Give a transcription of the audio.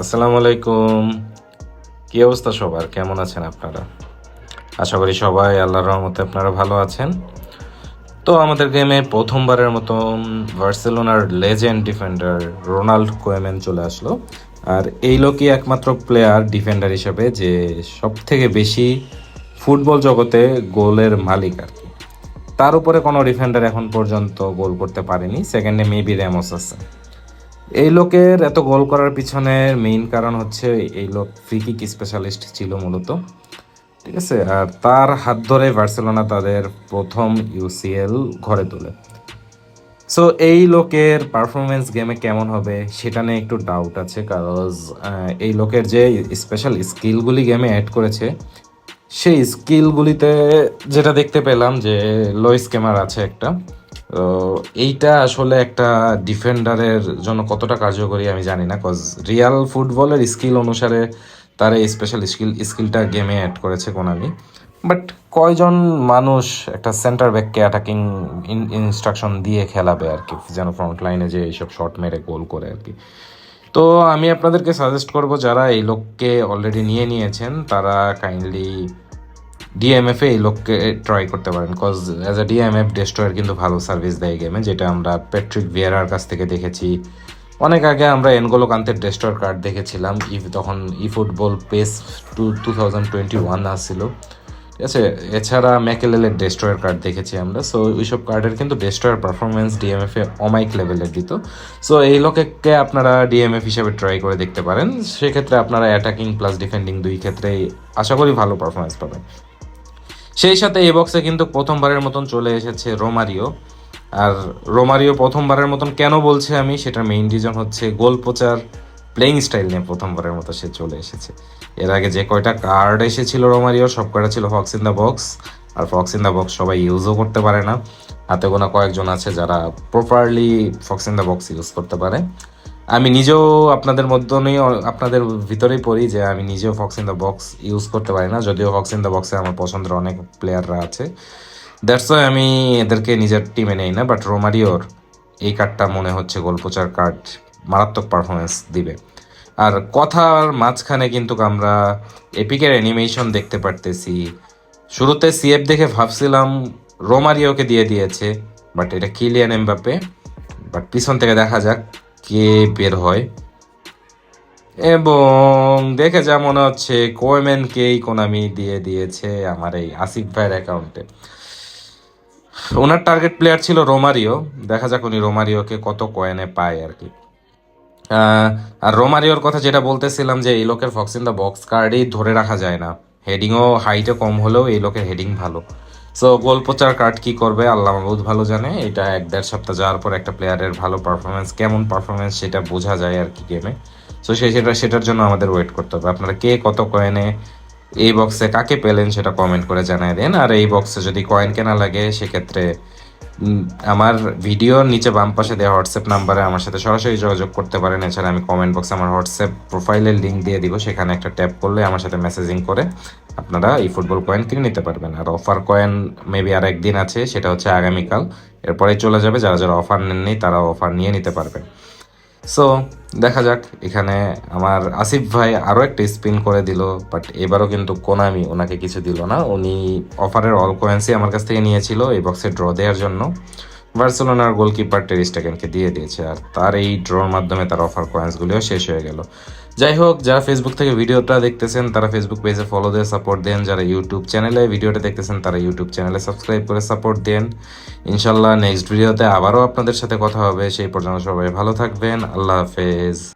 আসসালামু আলাইকুম। কি অবস্থা সবার? কেমন আছেন আপনারা? আশা করি সবাই আল্লাহর রহমতে আপনারা ভালো আছেন। তো আমাদের গেমে প্রথমবারের মতন বার্সেলোনার লেজেন্ড ডিফেন্ডার রোনাল্ড কোয়েমেন চলে আসলো। আর এই লোকই একমাত্র প্লেয়ার ডিফেন্ডার হিসেবে যে সব থেকে বেশি ফুটবল জগতে গোলের মালিক আর কি। তার উপরে কোনো ডিফেন্ডার এখন পর্যন্ত গোল করতে পারেনি। সেকেন্ডে মেবি র্যামোস আছে। এই লোকের এত গোল করার পিছনের মেইন কারণ হচ্ছে এই লোক ফ্রি কিক স্পেশালিস্ট ছিল মূলত। ঠিক আছে? আর তার হাত ধরে বার্সেলোনা তাদের প্রথম ইউসিএল ঘরে তোলে। সো এই লোকের পারফরমেন্স গেমে কেমন হবে সেটা নিয়ে একটু ডাউট আছে কারণ এই লোকের যে স্পেশাল স্কিলগুলি গেমে অ্যাড করেছে, সেই স্কিলগুলিতে যেটা দেখতে পেলাম যে লো স্কেমার আছে একটা। এইটা আসলে একটা ডিফেন্ডারের জন্য কতটা কার্যকরী আমি জানি না কজ রিয়াল ফুটবলের স্কিল অনুসারে তার এই স্পেশাল স্কিল স্কিলটা গেমে অ্যাড করেছে কোনামি বাট কয়জন মানুষ একটা সেন্টার ব্যাককে অ্যাটাকিং ইনস্ট্রাকশন দিয়ে খেলাবে আর কি, যেন ফ্রন্ট লাইনে যে এইসব শট মেরে গোল করে আর কি। তো আমি আপনাদেরকে সাজেস্ট করব, যারা এই লোককে অলরেডি নিয়ে নিয়েছেন, তারা কাইন্ডলি ডিএমএফ এ এই লোককে ট্রাই করতে পারেন cause as a DMF destroyer কিন্তু ভালো সার্ভিস দেয় গেমে যেটা আমরা প্যাট্রিক ভিয়ারার কাছ থেকে দেখেছি। অনেক আগে আমরা এনগোলো কান্তের ডেস্ট্রয়ার কার্ড দেখেছিলাম ইফ তখন ই football PES two two thousand twenty one আসছিল। ঠিক আছে, এছাড়া ম্যাকেলেলের ডেস্ট্রয়ার কার্ড দেখেছি আমরা সো ওইসব কার্ডের কিন্তু ডেস্ট্রয়ার পারফরমেন্স ডিএমএফ এ অমাইক লেভেলের দিত। সো এই লোককে আপনারা ডিএমএফ হিসেবে ট্রাই করে দেখতে পারেন, সেক্ষেত্রে আপনারা অ্যাটাকিং প্লাস ডিফেন্ডিং দুই ক্ষেত্রেই আশা করি ভালো পারফরমেন্স পাবেন। সেই সাথে এই বক্সে কিন্তু প্রথমবারের মতন চলে এসেছে রোমারিও। আর রোমারিও প্রথমবারের মতন কেন বলছে আমি, সেটার মেইন রিজন হচ্ছে গোল পোচার প্লেইং স্টাইল নিয়ে প্রথমবারের মতো সে চলে এসেছে। এর আগে যে কয়টা কার্ড এসেছিল রোমারিও, সব কয়টা ছিল ফক্স ইন দ্য বক্স আর ফক্স ইন দ্য বক্স সবাই ইউজও করতে পারে না। হাতে গোনা কয়েকজন আছে যারা properly fox in the box use করতে পারে। আমি নিজেও আপনাদের মধ্যেই, আপনাদের ভিতরেই পড়ি যে আমি নিজেও fox in the box use করতে পারি না, যদিও ফক্স ইন দ্য বক্সে আমার পছন্দের অনেক প্লেয়াররা আছে। দ্যাটস ওয়াই আমি এদেরকে নিজের টিমে নেই না বাট রোমারিওর এই কার্ডটা মনে হচ্ছে গোলপোচার কার্ড মারাত্মক পারফরমেন্স দিবে। আর কথার মাঝখানে কিন্তু আমরা এপিকের অ্যানিমেশন দেখতে পারতেছি। শুরুতে সিএফ দেখে ভাবছিলাম রোমারিওকে দিয়ে দিয়েছে বাট এটা কিলিয়ান এমবাপে বাট পিছন থেকে দেখা যাক। কে বের হয়? এবং দেখে যা মনে হচ্ছে কোয়েমেনকেই কোনামি দিয়ে দিয়েছে আমার এই আসিফ ভাইয়ের অ্যাকাউন্টে ওনার টার্গেট প্লেয়ার ছিল রোমারিও দেখা যাক উনি রোমারিওকে কত কয়েনে পায় আর কি। আর রোমারিওর কথা যেটা বলতেছিলাম যে, এই লোকের ফক্স ইন দ্য বক্স কার্ডই ধরে রাখা যায় না। হেডিংও হাইটে কম হলেও এই লোকের হেডিং ভালো। সো গোল পোচার কার্ড কি করবে? আল্লাহ মাহবুদ ভালো জানে। এটা এক দেড় সপ্তাহ যাওয়ার পর একটা প্লেয়ারের ভালো পারফরমেন্স কেমন পারফরমেন্স সেটা বোঝা যায় আর কি গেমে সো সেই সেটা, সেটার জন্য আমাদের ওয়েট করতে হবে। আপনারা কে কত কয়েনে এই বক্সে কাকে পেলেন সেটা কমেন্ট করে জানায় দেন। আর এই বক্সে যদি কয়েন কেনা লাগে, সেক্ষেত্রে আমার ভিডিওর নিচে বাম পাশে দেওয়া হোয়াটসঅ্যাপ নাম্বারে আমার সাথে সরাসরি যোগাযোগ করতে পারেন। এছাড়া আমি কমেন্ট বক্সে আমার হোয়াটসঅ্যাপ প্রোফাইলের লিঙ্ক দিয়ে দিব। সেখানে একটা ট্যাপ করলে আমার সাথে মেসেজিং করে আপনারা এই ফুটবল কয়েন কিনে নিতে পারবেন। আর অফার কয়েন মেবি আর একদিন আছে, সেটা হচ্ছে আগামীকাল। এরপরে চলে যাবে, যারা যারা অফার নেননি তারা অফার নিয়ে নিতে পারবেন। সো দেখা যাক, এখানে আমার আসিফ ভাই আরও একটা স্পিন করে দিল বাট এবারও কিন্তু কোনামি ওনাকে কিছু দিল না। উনি অফারের অল কোয়েন্সি আমার কাছ থেকে নিয়েছিল, এই বক্সে ড্র দেওয়ার জন্য। বার্সেলোনার গোলকিপার টেরিস্টাকেনকে দিয়ে দিয়েছে আর তার এই ড্রোর মাধ্যমে তার অফার কয়েন্সগুলিও শেষ হয়ে গেল। যাই হোক, যারা ফেসবুক থেকে ভিডিওটা দেখতেছেন, তারা ফেসবুক পেজে ফলো দিয়ে সাপোর্ট দেন। যারা ইউটিউব চ্যানেলে ভিডিওটা দেখতেছেন, তারা ইউটিউব চ্যানেলে সাবস্ক্রাইব করে সাপোর্ট দেন। ইনশাল্লাহ নেক্সট ভিডিওতে আবারও আপনাদের সাথে কথা হবে। সেই পর্যন্ত সবাই ভালো থাকবেন। আল্লাহ হাফেজ।